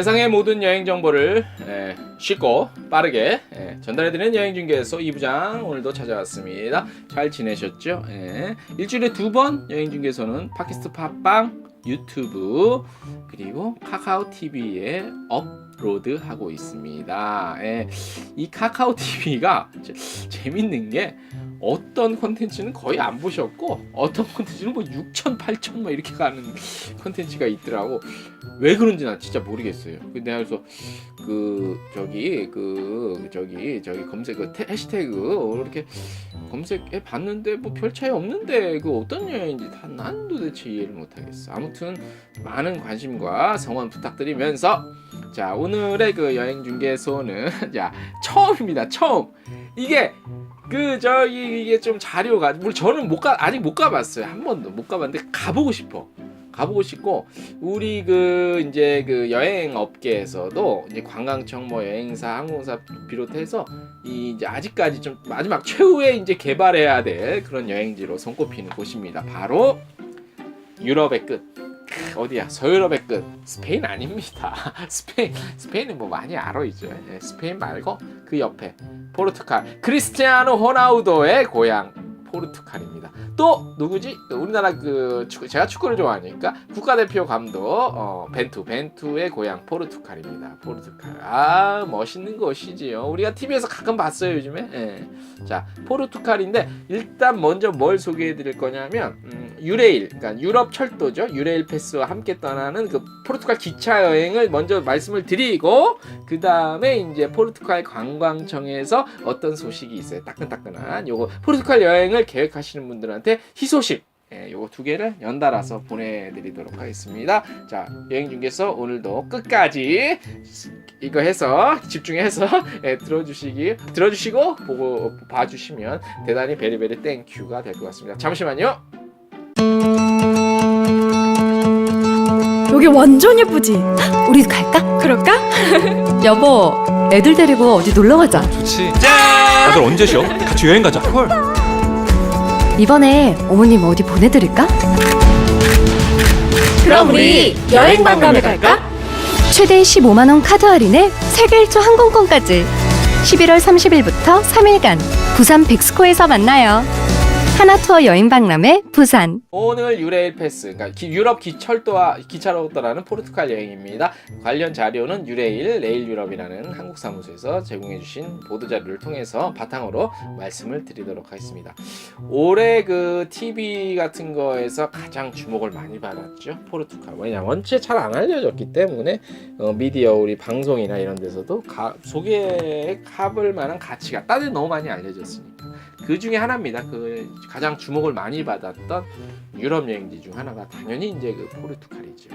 세상의 모든 여행 정보를 예, 쉽고 빠르게 예, 전달해드리는 여행 중계소 2부장 오늘도 찾아왔습니다. 잘 지내셨죠? 예, 일주일에 두 번 여행 중계소는 팟캐스트 팟빵, 유튜브 그리고 카카오 TV에 업 로드 하고 있습니다. 예, 이 카카오 TV가 재밌는 게 어떤 콘텐츠는 거의 안 보셨고 어떤 콘텐츠는 뭐 6천, 8천 뭐 이렇게 가는 콘텐츠가 있더라고. 왜 그런지 난 진짜 모르겠어요. 근데 그래서 그 저기 그 저기 저기 검색 그 태- 해시태그 이렇게 검색해 봤는데 뭐 별 차이 없는데 그 어떤 여행인지 다 난 도대체 이해를 못 하겠어. 아무튼 많은 관심과 성원 부탁드리면서 자 오늘의 그 여행 중개소는 자 처음입니다. 처음. 이게 그 저기 이게 좀 자료가 물 저는 못 가 아직 못 가봤어요. 한 번도 못 가봤는데 가보고 싶어. 가보고 싶고 우리 그 이제 그 여행 업계에서도 이제 관광청 뭐 여행사 항공사 비롯해서 이 이제 아직까지 좀 마지막 최후의 이제 개발해야 될 그런 여행지로 손꼽히는 곳입니다. 바로 유럽의 끝. 크, 어디야 서유럽의 끝 스페인 아닙니다 스페인 스페인은 뭐 많이 알아 이제 예, 스페인 말고 그 옆에 포르투갈 크리스티아노 호나우도의 고향 포르투갈입니다. 또 누구지? 우리나라 그 축구, 제가 축구를 좋아하니까 국가대표 감독 어, 벤투 벤투의 고향 포르투갈입니다. 포르투갈 아 멋있는 곳이지요. 우리가 TV에서 가끔 봤어요 요즘에. 예. 자 포르투갈인데 일단 먼저 뭘 소개해드릴 거냐면 음, 유레일 그러니까 유럽 철도죠. 유레일 패스와 함께 떠나는 그 포르투갈 기차 여행을 먼저 말씀을 드리고 그 다음에 이제 포르투갈 관광청에서 어떤 소식이 있어요. 따끈따끈한 요거 포르투갈 여행을 계획하시는 분들한테 희소식. 예, 요거 두 개를 연달아서 보내드리도록 하겠습니다. 자, 여행 중에서 오늘도 끝까지 이거 해서 집중해서 예, 들어주시기 들어주시고 보고 봐주시면 대단히 베리베리 땡큐가 될 것 같습니다. 잠시만요. 여기 완전 예쁘지? 우리 갈까? 그럴까? 여보, 애들 데리고 어디 놀러 가자. 좋지. 다들 언제 쉬어? 같이 여행 가자. 헐. 이번에 어머님 어디 보내드릴까? 그럼 우리 여행 관광을 갈까? 최대 15만 원 카드 할인에 세계 일주 항공권까지. 11월 30일부터 3일간 부산 빅스코에서 만나요. 하나투어 여행 박람회 부산. 오늘 유레일 패스, 그러니까 기- 유럽 기철도와 기차로 떠나는 포르투갈 여행입니다. 관련 자료는 유레일 레일 유럽이라는 한국 사무소에서 제공해주신 보도 자료를 통해서 바탕으로 말씀을 드리도록 하겠습니다. 올해 그 TV 같은 거에서 가장 주목을 많이 받았죠 포르투갈. 왜냐 원체 잘 안 알려졌기 때문에 어, 미디어 우리 방송이나 이런 데서도 가, 소개해 볼 만한 가치가 다들 너무 많이 알려졌으니까. 그 중에 하나입니다. 그 가장 주목을 많이 받았던 유럽 여행지 중 하나가 당연히 이제 그 포르투갈이죠.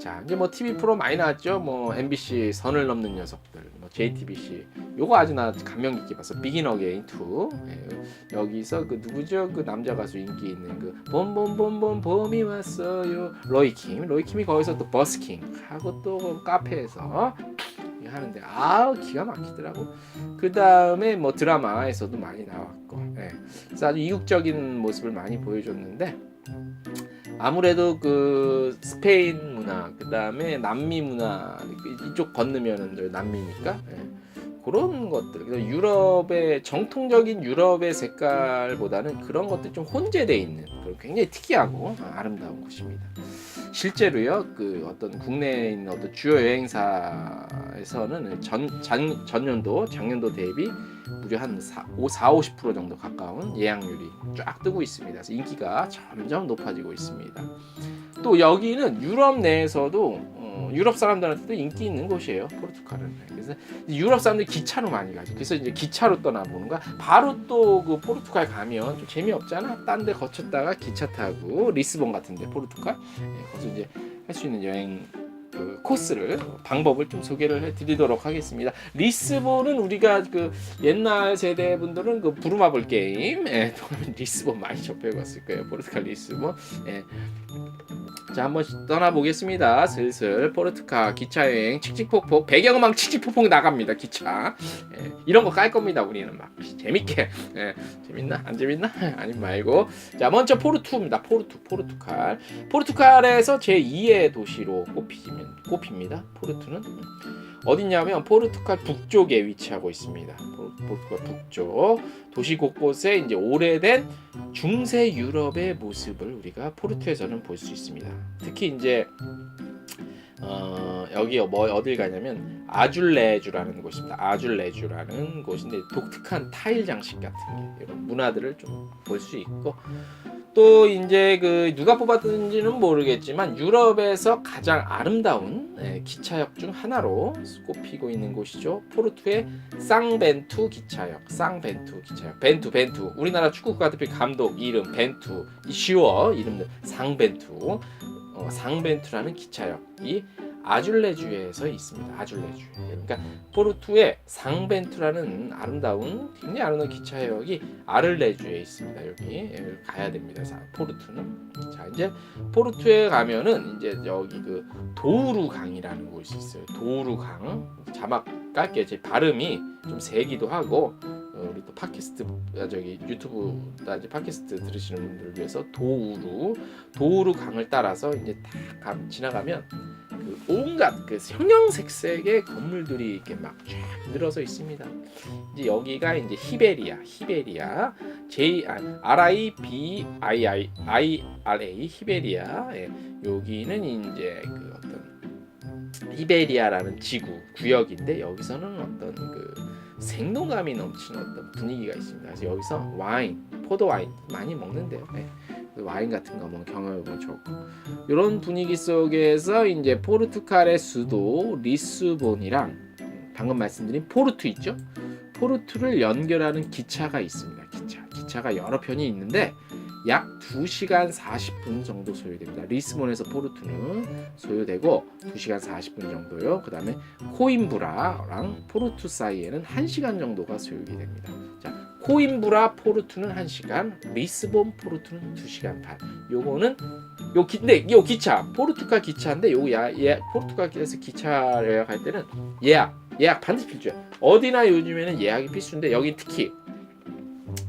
자, 이제 뭐 TV 프로 많이 나왔죠. 뭐 MBC 선을 넘는 녀석들, 뭐 JTBC. 요거 아주 나 감명 깊게 봤어. 비긴 어게인 2. 예, 여기서 그 누구죠? 그 남자 가수 인기 있는 그 봄봄봄봄 봄이 왔어요. 로이킴. 로이킴이 거기서 또 버스킹 하고 또 카페에서 하는데 아우 기가 막히더라고. 그 다음에 뭐 드라마에서도 많이 나왔고, 예. 그래서 아주 이국적인 모습을 많이 보여줬는데 아무래도 그 스페인 문화, 그 다음에 남미 문화 이쪽 건너면은 저 남미니까 예. 그런 것들, 유럽의 정통적인 유럽의 색깔보다는 그런 것들 좀 혼재돼 있는 그런 굉장히 특이하고 아름다운 곳입니다. 실제로요, 그 어떤 국내에 있는 어떤 주요 여행사에서는 전, 전 전년도, 작년도 대비 무려 한 4, 5, 4 50% 정도 가까운 예약률이 쫙 뜨고 있습니다. 그래서 인기가 점점 높아지고 있습니다. 또 여기는 유럽 내에서도 어, 유럽 사람들한테도 인기 있는 곳이에요. 포르투갈은. 그래서 유럽 사람들이 기차로 많이 가죠. 그래서 이제 기차로 떠나보는 거야. 바로 또 그 포르투갈 가면 좀 재미없잖아. 딴 데 거쳤다가 기차 타고 리스본 같은데 포르투갈. 예, 거기서 이제 할 수 있는 여행 그 코스를 방법을 좀 소개를 해드리도록 하겠습니다. 리스본은 우리가 그 옛날 세대 분들은 그 부루마블 게임, 예, 또 리스본 많이 접해봤을 거예요. 포르투갈 리스본. 예. 자 한번 떠나보겠습니다. 슬슬 포르투갈 기차 여행 칙칙폭폭 배경음악 칙칙폭폭 나갑니다. 기차 예, 이런 거 깔 겁니다. 우리는 막 재밌게 예, 재밌나 안 재밌나 아니 말고 자 먼저 포르투입니다. 포르투 포르투갈 포르투갈에서 제 2의 도시로 꼽히면 꼽힙니다. 포르투는 어딨냐면 포르투갈 북쪽에 위치하고 있습니다. 포- 포르투갈 북쪽 도시 곳곳에 이제 오래된 중세 유럽의 모습을 우리가 포르투에서는 볼 수 있습니다. 특히 이제 어, 여기 뭐 어딜 가냐면 아줄레주라는 곳입니다. 아줄레주라는 곳인데 독특한 타일 장식 같은 게 이런 문화들을 좀 볼 수 있고 또 이제 그 누가 뽑았는지는 모르겠지만 유럽에서 가장 아름다운 예, 기차역 중 하나로 꼽히고 있는 곳이죠. 포르투의 쌍벤투 기차역, 쌍벤투 기차역, 벤투 벤투. 우리나라 축구 국가대표 감독 이름 벤투, 쉬워 이름들 상벤투, 어, 상벤투라는 기차역이 아줄레주에서 있습니다. 아줄레주. 그러니까 포르투의 상벤투라는 아름다운 굉장히 아름다운 기차역이 아를레주에 있습니다. 여기 예, 가야 됩니다. 자, 포르투는 자 이제 포르투에 가면은 이제 여기 그 도우루 강이라는 곳이 있어요. 도우루 강 자막 깔게 제 발음이 좀 세기도 하고 어, 우리 또 팟캐스트 아, 저기 유튜브 나 이제 팟캐스트 들으시는 분들을 위해서 도우루 도우루 강을 따라서 이제 딱 가- 지나가면 그 온갖 그 형형색색의 건물들이 이렇게 막 쫙 늘어서 있습니다. 이제 여기가 이제 히베리아, 히베리아, J R I B I I I R A 히베리아. 예, 여기는 이제 그 어떤 히베리아라는 지구 구역인데 여기서는 어떤 그 생동감이 넘치는 어떤 분위기가 있습니다. 그래서 여기서 와인, 포도 와인 많이 먹는데요. 예. 그 와인 같은 거 한번 경험해보면 좋고 이런 분위기 속에서 이제 포르투갈의 수도 리스본이랑 방금 말씀드린 포르투 있죠? 포르투를 연결하는 기차가 있습니다. 기차. 기차가 여러 편이 있는데 약 2시간 40분 정도 소요됩니다. 리스본에서 포르투는 소요되고 2시간 40분 정도요. 그 다음에 코임브라랑 포르투 사이에는 1시간 정도가 소요이 됩니다. 자, 코임브라 포르투는 1시간, 리스본 포르투는 2시간 반. 요거는 요 기, 근데 요 기차 포르투갈 기차인데 요 야, 예, 포르투갈에서 기차 예약할 때는 예약 예약 반드시 필수야. 어디나 요즘에는 예약이 필수인데 여기 특히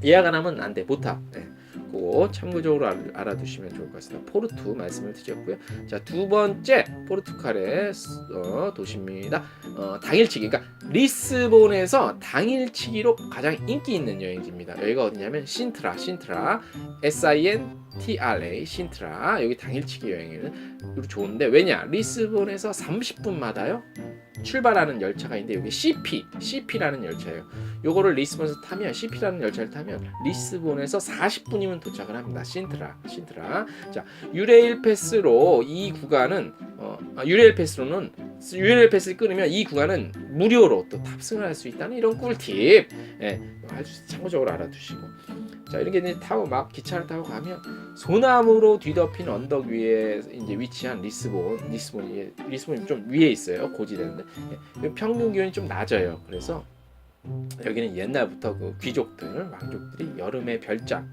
예약 안 하면 안 돼. 못 타. 네. 그거 참고적으로 알, 알아두시면 좋을 것 같습니다. 포르투 말씀을 드렸고요. 자 두 번째 포르투갈의 어, 도시입니다. 어, 당일치기. 그러니까 리스본에서 당일치기로 가장 인기 있는 여행지입니다. 여기가 어디냐면 신트라, 신트라, S I N T R A, 신트라. 여기 당일치기 여행에는 좋은데 왜냐? 리스본에서 30분마다요 출발하는 열차가 있는데 여기 CP, CP라는 열차예요. 요거를 리스본에서 타면 CP라는 열차를 타면 리스본에서 40분이면 도착을 합니다. 신트라, 신트라. 자, 유레일 패스로 이 구간은 어, 아, 유레일 패스로는 유레일 패스를 끊으면 이 구간은 무료로 또 탑승을 할 수 있다는 이런 꿀팁. 예, 아주 참고적으로 알아두시고. 자, 이렇게 이제 타고 막 기차를 타고 가면 소나무로 뒤덮인 언덕 위에 이제 위치한 리스본, 리스본이 리스본이 좀 위에 있어요. 고지대인데 예, 평균 기온이 좀 낮아요. 그래서 여기는 옛날부터 그 귀족들, 왕족들이 여름에 별장,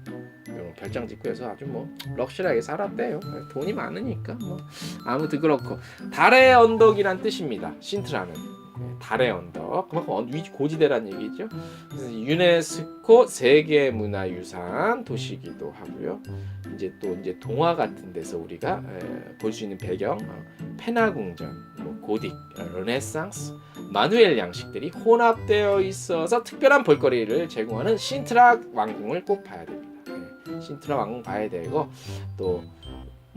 이런 별장 짓고 해서 아주 뭐 럭셔리하게 살았대요. 돈이 많으니까 뭐 아무튼 그렇고 달의 언덕이란 뜻입니다. 신트라는 네, 달의 언덕 그만큼 언- 위- 고지대란 얘기죠. 그래서 유네스코 세계 문화유산 도시이기도 하고요. 이제 또 이제 동화 같은 데서 우리가 볼 수 있는 배경 어, 페나 궁전, 뭐 고딕, 어, 르네상스, 마누엘 양식들이 혼합되어 있어서 특별한 볼거리를 제공하는 신트라 왕궁을 꼭 봐야 됩니다. 네, 신트라 왕궁 봐야 되고 또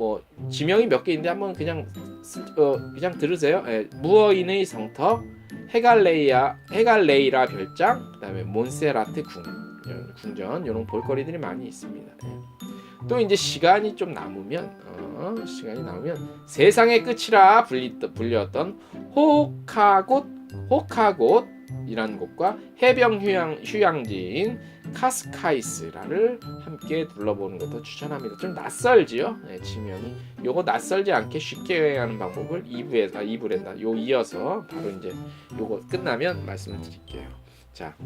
뭐 지명이 몇 개 있는데 한번 그냥 쓰- 어, 그냥 들으세요. 예, 무어인의 성터, 헤갈레이아, 헤갈레이라 별장, 그다음에 몬세라트 궁, 이런 궁전 이런 볼거리들이 많이 있습니다. 예. 또 이제 시간이 좀 남으면 어, 시간이 남으면 세상의 끝이라 불리, 불렸던 호카곳 호카곳 이라는 곳과 해병 휴양, 휴양지인 카스카이스라를 함께 둘러보는 것도 추천합니다. 좀 낯설지요? 네, 지명이 요거 낯설지 않게 쉽게 여행하는 방법을 2부에 아 2부랜다. 요 이어서 바로 이제 요거 끝나면 말씀을 드릴게요. 자.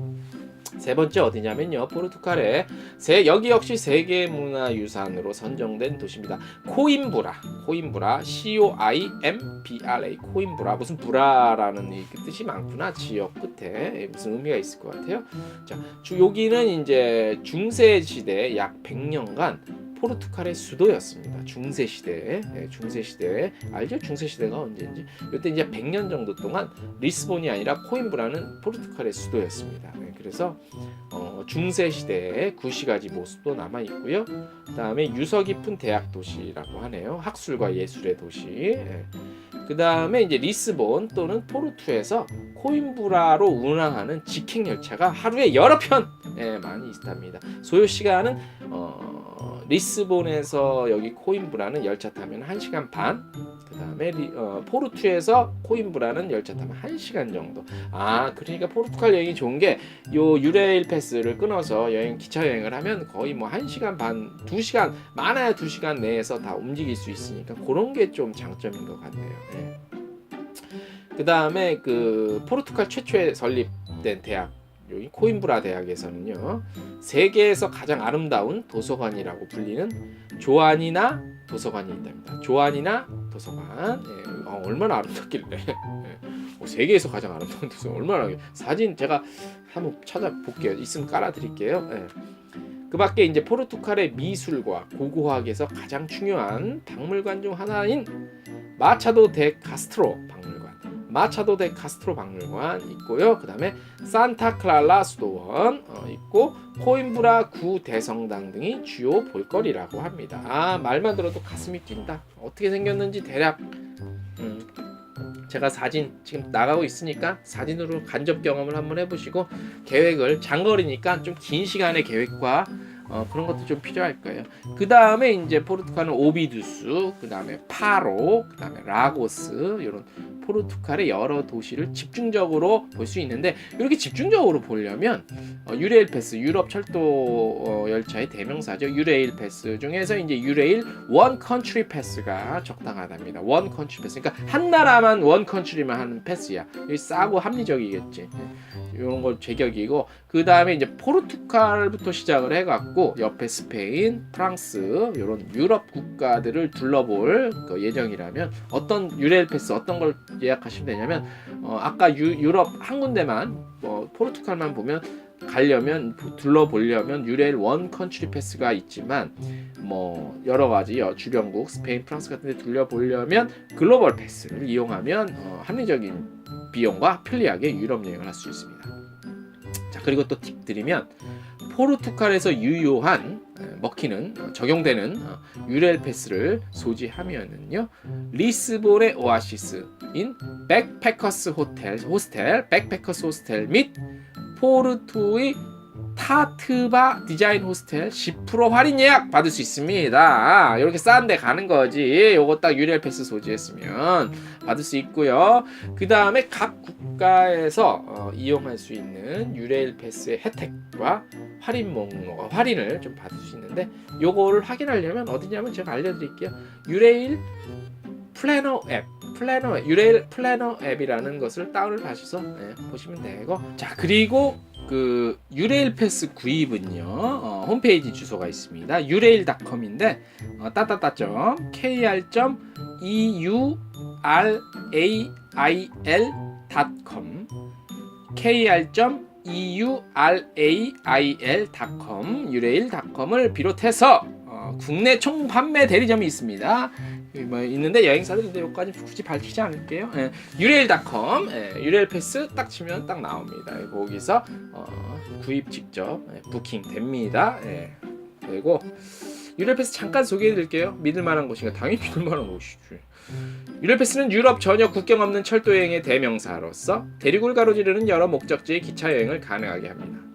세 번째 어디냐면요 포르투갈의 세 여기 역시 세계 문화유산으로 선정된 도시입니다. 코임브라, 코임브라, C O I M B R A, 코임브라 무슨 브라라는 이 뜻이 많구나 지역 끝에 무슨 의미가 있을 것 같아요. 자, 주, 여기는 이제 중세 시대 약 100년간 포르투갈의 수도였습니다. 중세 시대, 예, 중세 시대 알죠? 중세 시대가 언제인지 이때 이제 100년 정도 동안 리스본이 아니라 코임브라는 포르투갈의 수도였습니다. 예, 그래서 어, 중세 시대의 구시가지 모습도 남아 있고요. 그다음에 유서 깊은 대학 도시라고 하네요. 학술과 예술의 도시. 예. 그 다음에 이제 리스본 또는 포르투에서 코임브라로 운항하는 직행 열차가 하루에 여러 편 예, 많이 있답니다. 소요 시간은 어, 리스본에서 여기 코임브라는 열차 타면 1시간 반. 그다음에 리, 어, 포르투에서 코임브라는 열차 타면 1시간 정도. 아, 그러니까 포르투갈 여행이 좋은 게 요 유레일 패스를 끊어서 여행 기차 여행을 하면 거의 뭐 1시간 반, 2시간 많아야 2시간 내에서 다 움직일 수 있으니까 그런 게 좀 장점인 것 같네요. 네. 그다음에 그 포르투갈 최초에 설립된 대학 여기 코임브라 대학에서는요 세계에서 가장 아름다운 도서관이라고 불리는 조안이나 도서관이 있답니다. 조안이나 도서관 예, 어, 얼마나 아름답길래 예. 어, 세계에서 가장 아름다운 도서관 얼마나 사진 제가 한번 찾아볼게요. 있으면 깔아드릴게요. 예. 그 밖에 이제 포르투갈의 미술과 고고학에서 가장 중요한 박물관 중 하나인 마차도 데 카스트로 박물관, 마차도 데 카스트로 박물관 있고요. 그 다음에 산타 클라라 수도원 어, 있고 코임브라 구 대성당 등이 주요 볼거리라고 합니다. 아 말만 들어도 가슴이 뛴다. 어떻게 생겼는지 대략 음, 제가 사진 지금 나가고 있으니까 사진으로 간접 경험을 한번 해보시고 계획을 장거리니까 좀 긴 시간의 계획과 어, 그런 것도 좀 필요할 거예요. 그 다음에 이제 포르투갈은 오비두스, 그 다음에 파로, 그 다음에 라고스 이런 포르투갈의 여러 도시를 집중적으로 볼 수 있는데 이렇게 집중적으로 보려면 어, 유레일 패스 유럽 철도 어, 열차의 대명사죠. 유레일 패스 중에서 이제 유레일 원 컨트리 패스가 적당하답니다. 원 컨트리 패스. 그러니까 한 나라만 원 컨트리만 하는 패스야. 여기 싸고 합리적이겠지. 이런 걸 제격이고 그 다음에 이제 포르투갈부터 시작을 해갖고 옆에 스페인, 프랑스 이런 유럽 국가들을 둘러볼 그 예정이라면 어떤 유레일 패스 어떤 걸 예약하시면 되냐면 어, 아까 유, 유럽 한 군데만 뭐 포르투갈만 보면 가려면 둘러보려면 유레일 원 컨트리 패스가 있지만 뭐 여러 가지 여- 주변국 스페인, 프랑스 같은 데 둘러보려면 글로벌 패스를 이용하면 어, 합리적인 비용과 편리하게 유럽 여행을 할 수 있습니다. 자 그리고 또 팁 드리면 포르투갈에서 유효한 에, 먹히는 어, 적용되는 어, 유레일 패스를 소지하면은요 리스본의 오아시스인 백패커스 호텔 호스텔 백패커스 호스텔 및 포르투의 타트바 디자인 호스텔 10% 할인 예약 받을 수 있습니다. 이렇게 싼데 가는 거지. 요거 딱 유리엘 패스 소지했으면 받을 수 있고요. 그 다음에 각 국가에서 어, 이용할 수 있는 유레일 패스의 혜택과 할인 목록, 할인을 좀 받을 수 있는데 요거를 확인하려면 어디냐면 제가 알려드릴게요. 유레일 플래너 앱, 플래너 앱, 유레일 플래너 앱이라는 것을 다운을 받으셔서 네, 보시면 되고. 자 그리고 그 유레일 패스 구입은요 어, 홈페이지 주소가 있습니다. 유레일닷컴인데 어, 따따따점 kr.eurail.com kr.eurail.com 유레일닷컴을 비롯해서 어, 국내 총 판매 대리점이 있습니다. 뭐 있는데 여행사들인데 여기까지 굳이 밝히지 않을게요. 예, 유레일닷컴 예, 유레일 패스 딱 치면 딱 나옵니다. 거기서 어, 구입 직접 예, 부킹 됩니다. 예, 그리고 유레일 패스 잠깐 소개해 드릴게요. 믿을 만한 곳인가? 당연히 믿을 만한 곳이지. 유레일 패스는 유럽 전역 국경 없는 철도 여행의 대명사로서 대륙을 가로지르는 여러 목적지의 기차 여행을 가능하게 합니다.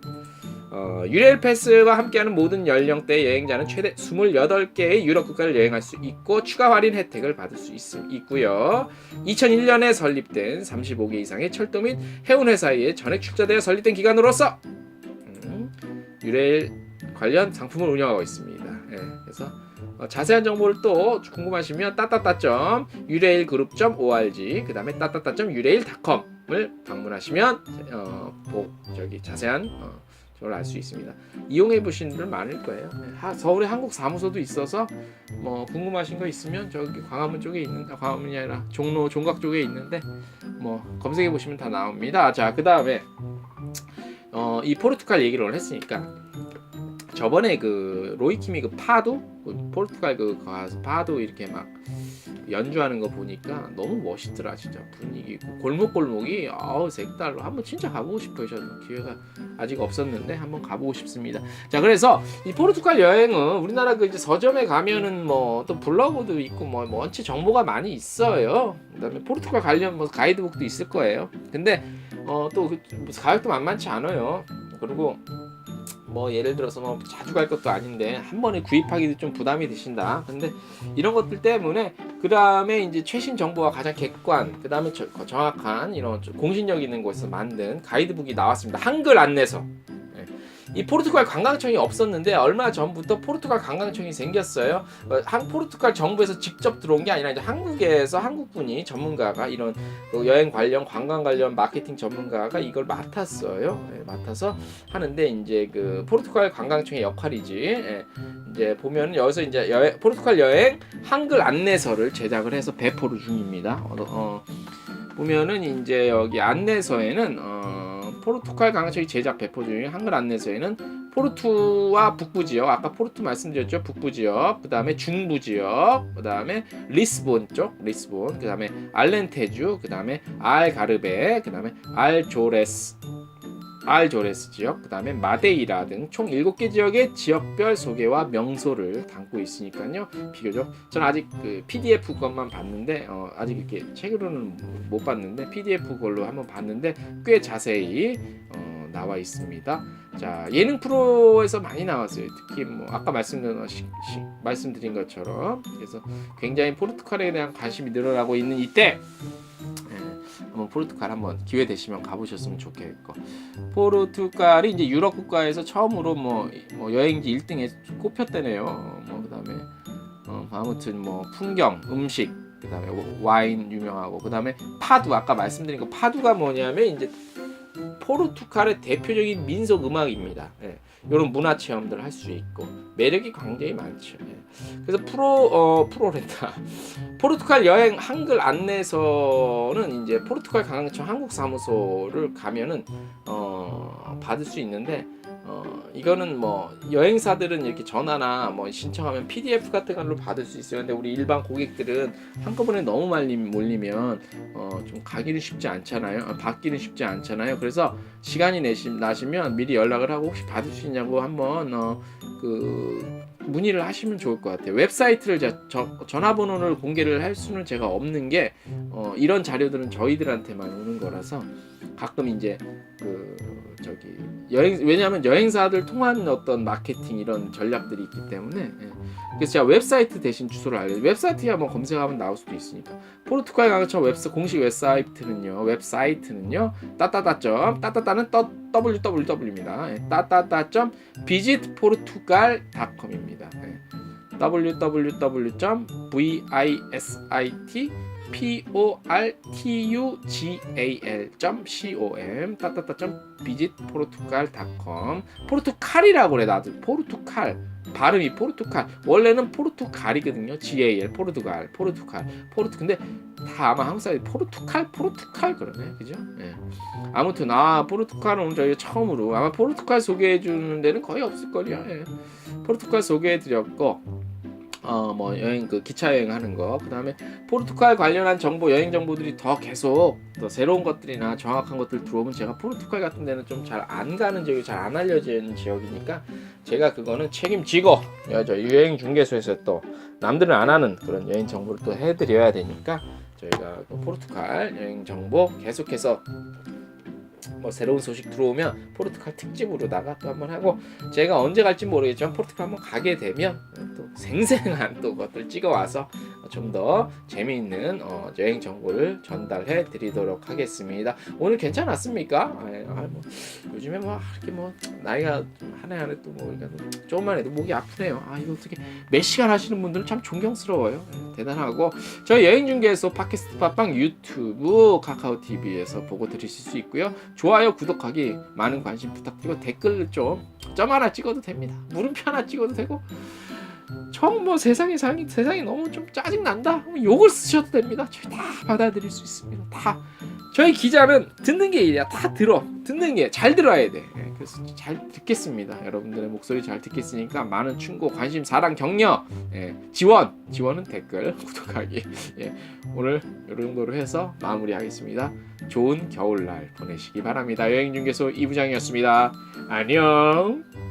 어, 유레일 패스와 함께하는 모든 연령대 여행자는 최대 28개의 유럽 국가를 여행할 수 있고 추가 할인 혜택을 받을 수 있, 있고요. 2001년에 설립된 35개 이상의 철도 및 해운 회사에 전액 출자되어 설립된 기관으로서 음, 유레일 관련 상품을 운영하고 있습니다. 예, 그래서 어, 자세한 정보를 또 궁금하시면 따따따점 유레일 그룹.org 그 다음에 따따따점 유레일닷컴 방문하시면 어, 보, 저기 자세한 어, 저걸 알수 있습니다. 이용해 보신 분들 많을 거예요. 네, 하- 서울에 한국 사무소도 있어서 뭐 궁금하신 거 있으면 저기 광화문 쪽에 있는 아, 광화문이 아니라 종로 종각 쪽에 있는데 뭐 검색해 보시면 다 나옵니다. 자, 그다음에 어, 이 포르투갈 얘기를 했으니까 저번에 그 로이킴이 그 파도? 그 포르투갈 그 가서 파도 이렇게 막 연주하는 거 보니까 너무 멋있더라 진짜 분위기. 있고 골목 골목이 아우 색달로 한번 진짜 가보고 싶어요 저는. 기회가 아직 없었는데 한번 가보고 싶습니다. 자 그래서 이 포르투갈 여행은 우리나라 그 이제 서점에 가면은 뭐 또 블로그도 있고 뭐 원체 정보가 많이 있어요. 그다음에 포르투갈 관련 뭐 가이드북도 있을 거예요. 근데 어또 그, 뭐 가격도 만만치 않아요. 그리고 뭐 예를 들어서 뭐 자주 갈 것도 아닌데 한 번에 구입하기도 좀 부담이 되신다. 근데 이런 것들 때문에 그 다음에 이제 최신 정보와 가장 객관, 그 다음에 정확한 이런 좀 공신력 있는 곳에서 만든 가이드북이 나왔습니다. 한글 안내서. 예. 이 포르투갈 관광청이 없었는데 얼마 전부터 포르투갈 관광청이 생겼어요. 어, 한 포르투갈 정부에서 직접 들어온 게 아니라 이제 한국에서 한국분이 전문가가 이런 그 여행 관련 관광 관련 마케팅 전문가가 이걸 맡았어요. 예, 맡아서 하는데 이제 그 포르투갈 관광청의 역할이지. 예, 이제 보면 여기서 이제 여행, 포르투갈 여행 한글 안내서를 제작을 해서 배포를 중입니다. 어, 어, 보면은 이제 여기 안내서에는 어, 포르투갈 관광청이 제작 배포 중인 한글 안내서에는 포르투와 북부 지역 아까 포르투 말씀드렸죠? 북부 지역 그 다음에 중부 지역 그 다음에 리스본 쪽 리스본 그 다음에 알렌테주 그 다음에 알가르베 그 다음에 알조레스 알조레스 지역, 그 다음에 마데이라 등 총 7개 지역의 지역별 소개와 명소를 담고 있으니까요. 비교적 저는 아직 그 PDF 것만 봤는데 어, 아직 이렇게 책으로는 못 봤는데 PDF 걸로 한번 봤는데 꽤 자세히 어, 나와 있습니다. 자 예능 프로에서 많이 나왔어요. 특히 뭐 아까 말씀드린, 시, 시, 말씀드린 것처럼 그래서 굉장히 포르투갈에 대한 관심이 늘어나고 있는 이때 예, 한번 포르투갈 한번 기회 되시면 가보셨으면 좋겠고 포르투갈이 이제 유럽 국가에서 처음으로 뭐, 뭐 여행지 1등에 꼽혔다네요. 뭐 그다음에 어, 아무튼 뭐 풍경, 음식, 그다음에 와인 유명하고 그다음에 파두 아까 말씀드린 거 파두가 뭐냐면 이제 포르투갈의 대표적인 민속 음악입니다. 예. 이런 문화 체험들을 할수 있고 매력이 굉장히 많죠. 예. 그래서 프로 어 프로렌타 포르투갈 여행 한글 안내서는 이제 포르투갈 관광청 한국 사무소를 가면은 어 받을 수 있는데 어 이거는 뭐 여행사들은 이렇게 전화나 뭐 신청하면 PDF 같은 걸로 받을 수 있어요. 근데 우리 일반 고객들은 한꺼번에 너무 많이 몰리면 어 좀 가기는 쉽지 않잖아요. 아, 받기는 쉽지 않잖아요. 그래서 시간이 내시, 나시면 미리 연락을 하고 혹시 받을 수 있냐고 한번 어 그 문의를 하시면 좋을 것 같아요. 웹사이트를 저, 저- 전화번호를 공개를 할 수는 제가 없는 게 어, 이런 자료들은 저희들한테만 오는 거라서 가끔 이제 그 저기 여행 왜냐하면 여행사들 통한 어떤 마케팅 이런 전략들이 있기 때문에 예. 그래서 제가 웹사이트 대신 주소를 알려 웹사이트에 한번 검색하면 나올 수도 있으니까 포르투갈 관광청 웹사 공식 웹사이트는요 웹사이트는요 따따따점 따따따는 떠 www입니다 예. 따따따점 visitportugal.com입니다 예. www.visit portugal.com 따따따 visitportugal.com 포르투갈이라고 그래 나도 포르투갈 발음이 포르투갈 원래는 포르투갈이거든요. GAL 포르투갈 포르투갈 포르투. 근데 다 아마 한국 사람이 포르투갈 포르투갈 그러네. 그죠? 예. 아무튼 아 포르투갈은 오늘 저희가 처음으로. 아마 포르투갈 소개해 주는 데는 거의 없을걸요. 예. 포르투갈 소개해 드렸고 어 뭐 여행 그 기차 여행 하는 거. 그다음에 포르투갈 관련한 정보 여행 정보들이 더 계속 더 새로운 것들이나 정확한 것들 들어오면 제가 포르투갈 같은 데는 좀 잘 안 가는 지역이 잘 안 알려지는 지역이니까 제가 그거는 책임지고 저 여행 중개소에서 또 남들은 안 하는 그런 여행 정보를 또 해드려야 되니까 저희가 그 포르투갈 여행 정보 계속해서 뭐 새로운 소식 들어오면 포르투갈 특집으로다가 또 한번 하고 제가 언제 갈지 모르겠지만 포르투갈 한번 가게 되면 또 생생한 또 것들 찍어 와서 좀 더 재미있는 어, 여행 정보를 전달해 드리도록 하겠습니다. 오늘 괜찮았습니까? 아, 예, 아, 뭐, 요즘에 뭐 이렇게 뭐 나이가 한해 한해 또 뭐 조금만 해도 목이 아프네요. 아 이거 어떻게 몇 시간 하시는 분들은 참 존경스러워요. 예, 대단하고 저희 여행 중계에서 팟캐스트 팟빵 유튜브 카카오 TV에서 보고 들으실 수 있고요. 좋아요 구독하기 많은 관심 부탁드리고 댓글 좀 점 하나 찍어도 됩니다. 물음표 하나 찍어도 되고 정뭐 세상이 상이 세상이 너무 좀 짜증 난다. 욕을 쓰셔도 됩니다. 저희 다 받아들일 수 있습니다. 다 저희 기자는 듣는 게 일이야. 다 들어. 듣는 게 잘 들어야 돼. 예, 그래서 잘 듣겠습니다. 여러분들의 목소리 잘 듣겠으니까 많은 충고, 관심, 사랑, 격려, 예, 지원, 지원은 댓글, 구독하기. 예, 오늘 이 정도로 해서 마무리하겠습니다. 좋은 겨울날 보내시기 바랍니다. 여행 중개소 이부장이었습니다. 안녕.